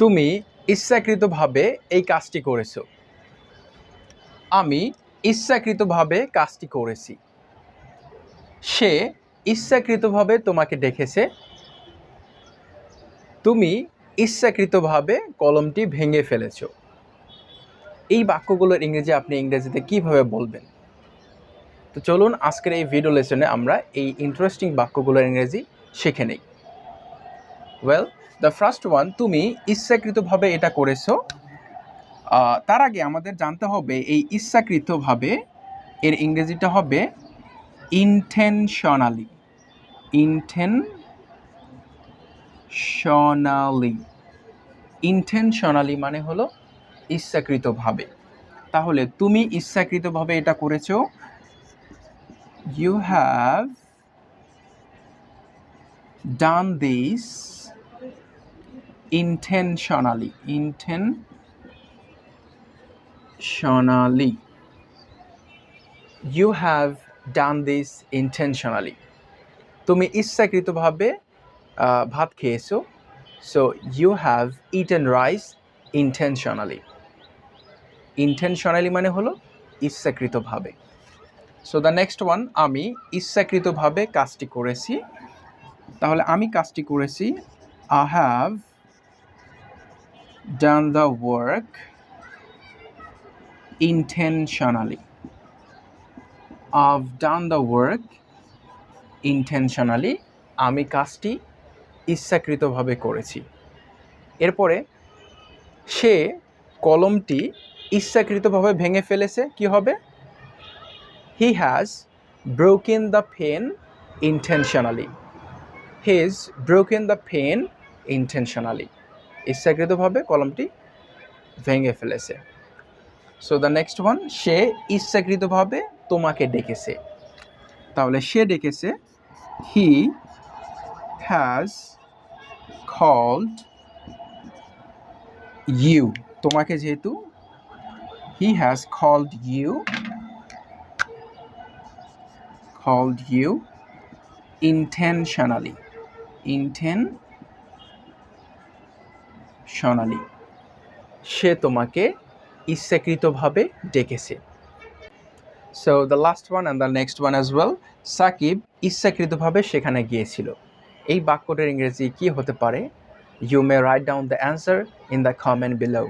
তুমি ইচ্ছাকৃতভাবে এই কাজটি করেছ। আমি ইচ্ছাকৃতভাবে কাজটি করেছি। সে ইচ্ছাকৃতভাবে তোমাকে ডেকেছে তুমি ইচ্ছাকৃতভাবে কলমটি ভেঙে ফেলেছ। এই বাক্যগুলোর ইংরেজি আপনি ইংরেজিতে কীভাবে বলবেন? তো চলুন আজকের এই ভিডিও লেসনে আমরা এই ইন্টারেস্টিং বাক্যগুলোর ইংরেজি শিখে নেই। ওয়েল দ্য ফার্স্ট ওয়ান তুমি ইচ্ছাকৃতভাবে এটা করেছ তার আগে আমাদের জানতে হবে এই ইচ্ছাকৃতভাবে এর ইংরেজিটা হবে ইনটেনশনালি ইনটেনশনালি ইনটেনশনালি মানে হলো ইচ্ছাকৃতভাবে। তাহলে তুমি ইচ্ছাকৃতভাবে এটা করেছ you have done this intentionally intentionally. You have done this intentionally. তুমি ইচ্ছাকৃতভাবে ভাত খেয়েছো so you have eaten rice intentionally intentionally মানে হলো ইচ্ছাকৃতভাবে। সো দ্য নেক্সট ওয়ান আমি ইচ্ছাকৃতভাবে কাজটি করেছি। তাহলে আমি কাজটি করেছি I have done the work intentionally. I've done the work intentionally. আমি কাজটি ইচ্ছাকৃতভাবে করেছি। এরপরে সে কলমটি ইচ্ছাকৃতভাবে ভেঙে ফেলেছে। কি হবে? He has broken the pen intentionally his broken the pen intentionally ইচ্ছাকৃতভাবে কলমটি ভেঙে ফেলেছে। So the next one say ইচ্ছাকৃতভাবে তোমাকে ডেকেছে। তাহলে সে ডেকেছে হি হ্যাজ কল্ড ইউ তোমাকে যেহেতু he has called you called you intentionally intentionally. সে তোমাকে ইচ্ছাকৃতভাবে ডেকেছে। So the last one and the next one as well Sakib ইচ্ছাকৃতভাবে সেখানে গিয়েছিল। এই বাক্যটার ইংরেজি কি হতে পারে? You may write down the answer in the comment below